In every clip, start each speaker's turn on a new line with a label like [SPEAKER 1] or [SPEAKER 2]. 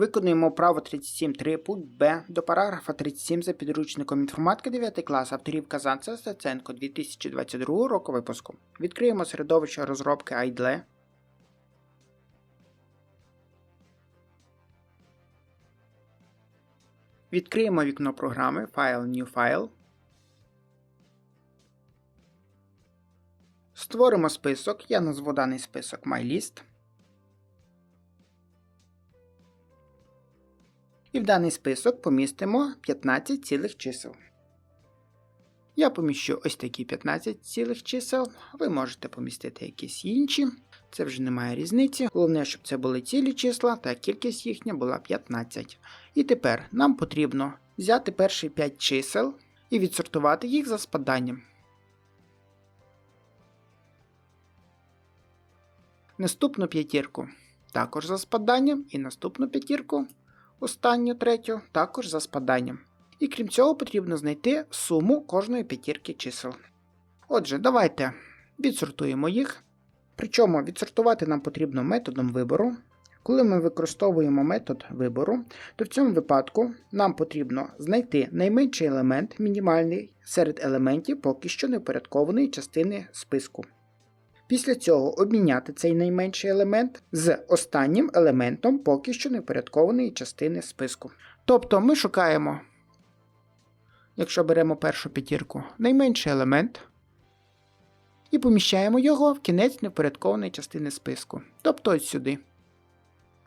[SPEAKER 1] Виконуємо право 37.3 пункт Б до параграфа 37 за підручником інформатики 9 клас авторів Казанця Стеценко 2022 року випуску. Відкриємо середовище розробки IDLE. Відкриємо вікно програми File New File. Створимо список. Я назву даний список MyList. І в даний список помістимо 15 цілих чисел. Я поміщу ось такі 15 цілих чисел, ви можете помістити якісь інші, це вже немає різниці. Головне, щоб це були цілі числа, та кількість їхня була 15. І тепер нам потрібно взяти перші 5 чисел і відсортувати їх за спаданням. Наступну п'ятірку також за спаданням, і наступну п'ятірку останню третю також за спаданням. І крім цього, потрібно знайти суму кожної п'ятірки чисел. Отже, давайте відсортуємо їх. Причому відсортувати нам потрібно методом вибору. Коли ми використовуємо метод вибору, то в цьому випадку нам потрібно знайти найменший елемент, мінімальний серед елементів поки що непорядкованої частини списку. Після цього обміняти цей найменший елемент з останнім елементом поки що непорядкованої частини списку. Тобто ми шукаємо, якщо беремо першу п'ятірку, найменший елемент і поміщаємо його в кінець непорядкованої частини списку. Тобто ось сюди.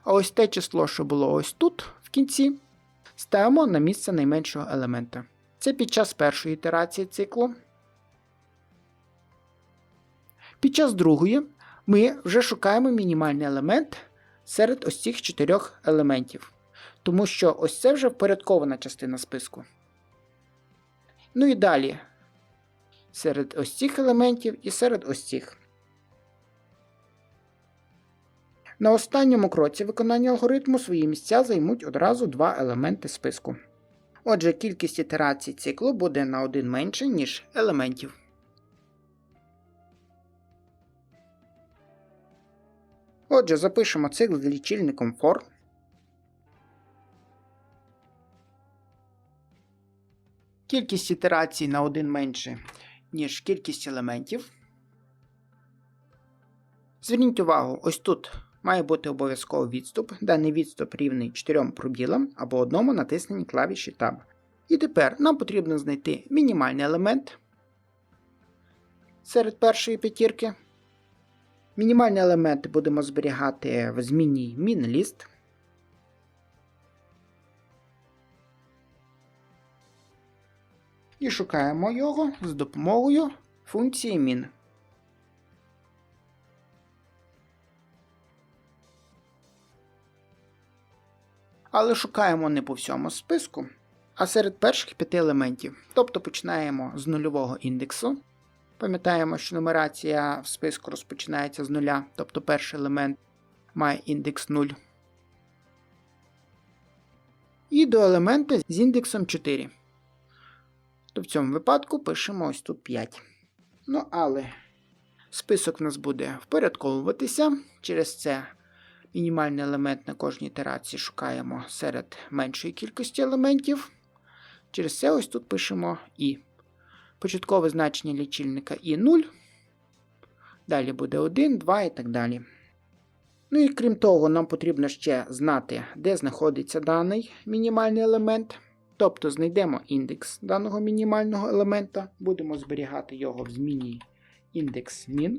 [SPEAKER 1] А ось те число, що було ось тут, в кінці, ставимо на місце найменшого елемента. Це під час першої ітерації циклу. Під час другої ми вже шукаємо мінімальний елемент серед ось цих чотирьох елементів. Тому що ось це вже впорядкована частина списку. Ну і далі. Серед ось цих елементів і серед ось цих. На останньому кроці виконання алгоритму свої місця займуть одразу два елементи списку. Отже, кількість ітерацій циклу буде на один менше, ніж елементів. Отже, запишемо цикл з лічильником for. Кількість ітерацій на один менше, ніж кількість елементів. Зверніть увагу, ось тут має бути обов'язково відступ. Даний відступ рівний 4 пробілам або одному натисненні клавіші Tab. І тепер нам потрібно знайти мінімальний елемент серед першої п'ятірки. Мінімальні елементи будемо зберігати в зміні MinList. І шукаємо його з допомогою функції min. Але шукаємо не по всьому списку, а серед перших п'яти елементів. Тобто починаємо з нульового індексу. Пам'ятаємо, що нумерація в списку розпочинається з нуля, тобто перший елемент має індекс 0. І до елемента з індексом 4. То в цьому випадку пишемо ось тут 5. Ну, але список у нас буде впорядковуватися. Через це мінімальний елемент на кожній ітерації шукаємо серед меншої кількості елементів. Через це ось тут пишемо І. Початкове значення лічильника і 0. Далі буде 1, 2 і так далі. Ну і крім того, нам потрібно ще знати, де знаходиться даний мінімальний елемент. Тобто знайдемо індекс даного мінімального елемента, будемо зберігати його в зміні індекс min.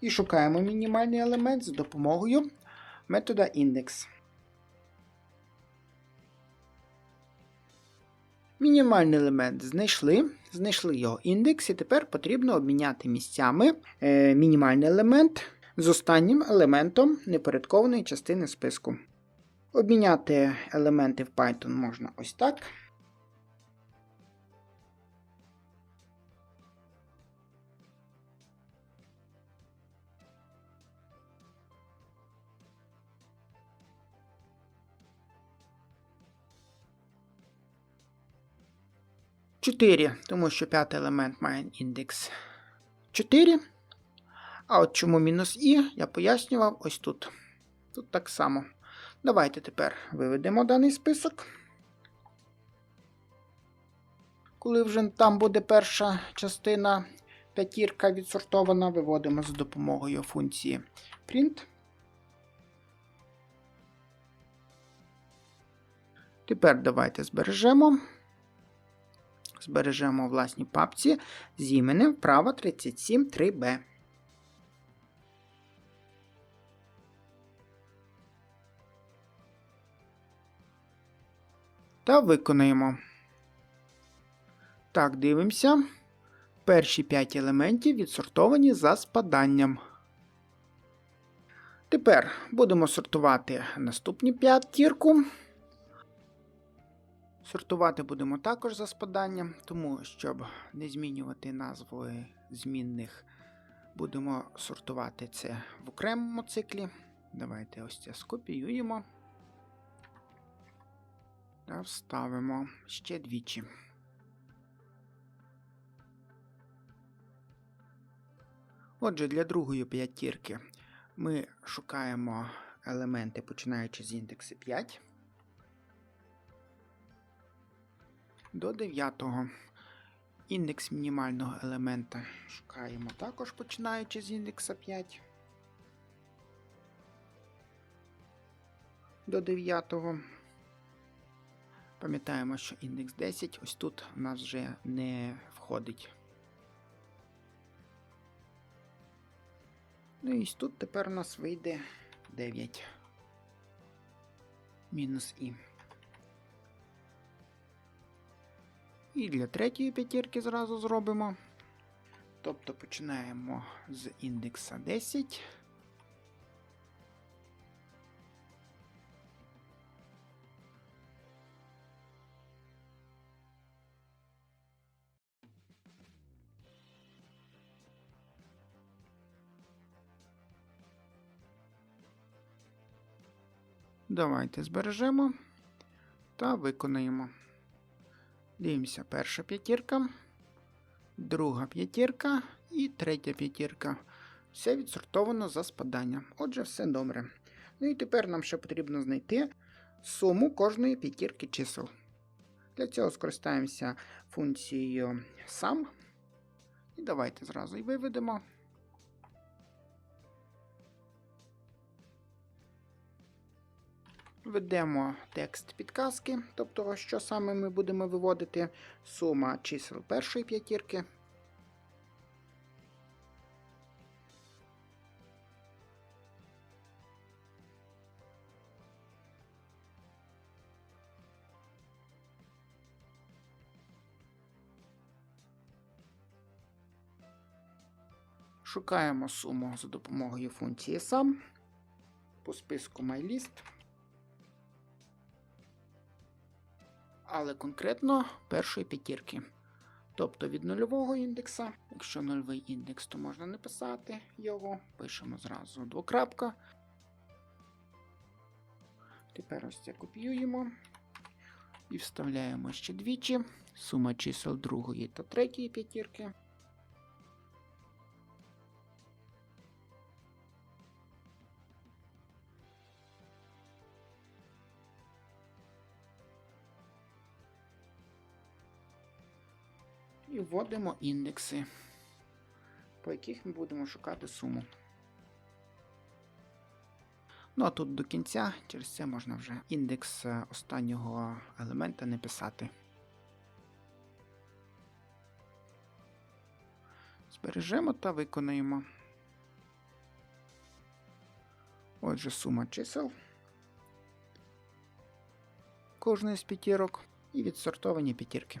[SPEAKER 1] І шукаємо мінімальний елемент за допомогою метода індекс. Мінімальний елемент знайшли, знайшли його індекс, і тепер потрібно обміняти місцями е, мінімальний елемент з останнім елементом непорядкованої частини списку. Обміняти елементи в Python можна ось так. 4, тому що п'ятий елемент має індекс 4. А от чому мінус І, я пояснював ось тут. Тут так само. Давайте тепер виведемо даний список. Коли вже там буде перша частина п'ятірка відсортована, виводимо за допомогою функції print. Тепер давайте збережемо. Збережемо власній папці з іменем вправо 373b. Та виконаємо. Так, дивимося. Перші 5 елементів відсортовані за спаданням. Тепер будемо сортувати наступні п'ятірку. Сортувати будемо також за спаданням, тому щоб не змінювати назви змінних, будемо сортувати це в окремому циклі. Давайте ось це скопіюємо та вставимо ще двічі. Отже, для другої п'ятірки ми шукаємо елементи, починаючи з індексу 5 до 9. Індекс мінімального елемента шукаємо також починаючи з індекса 5 до 9. Пам'ятаємо, що індекс 10 ось тут у нас вже не входить. Ну і тут тепер у нас вийде 9. Мінус І. І для третьої п'ятірки зразу зробимо. Тобто починаємо з індекса 10. Давайте збережемо та виконаємо. Дивимося, перша п'ятірка, друга п'ятірка і третя п'ятірка. Все відсортовано за спаданням. Отже, все добре. Ну і тепер нам ще потрібно знайти суму кожної п'ятірки чисел. Для цього скористаємося функцією sum. І давайте зразу і виведемо. Введемо текст підказки, тобто, що саме ми будемо виводити, сума чисел першої п'ятірки. Шукаємо суму за допомогою функції sum по списку MyList. Але конкретно першої п'ятірки. Тобто від нульового індекса, якщо нульовий індекс, то можна не писати його. Пишемо зразу двокрапка. Тепер ось це копіюємо і вставляємо ще двічі. Сума чисел другої та третьої п'ятірки. Вводимо індекси, по яких ми будемо шукати суму. Ну а тут до кінця, через це можна вже індекс е, останнього елемента не писати. Збережемо та виконаємо. Отже, сума чисел кожної з п'ятірок і відсортовані п'ятірки.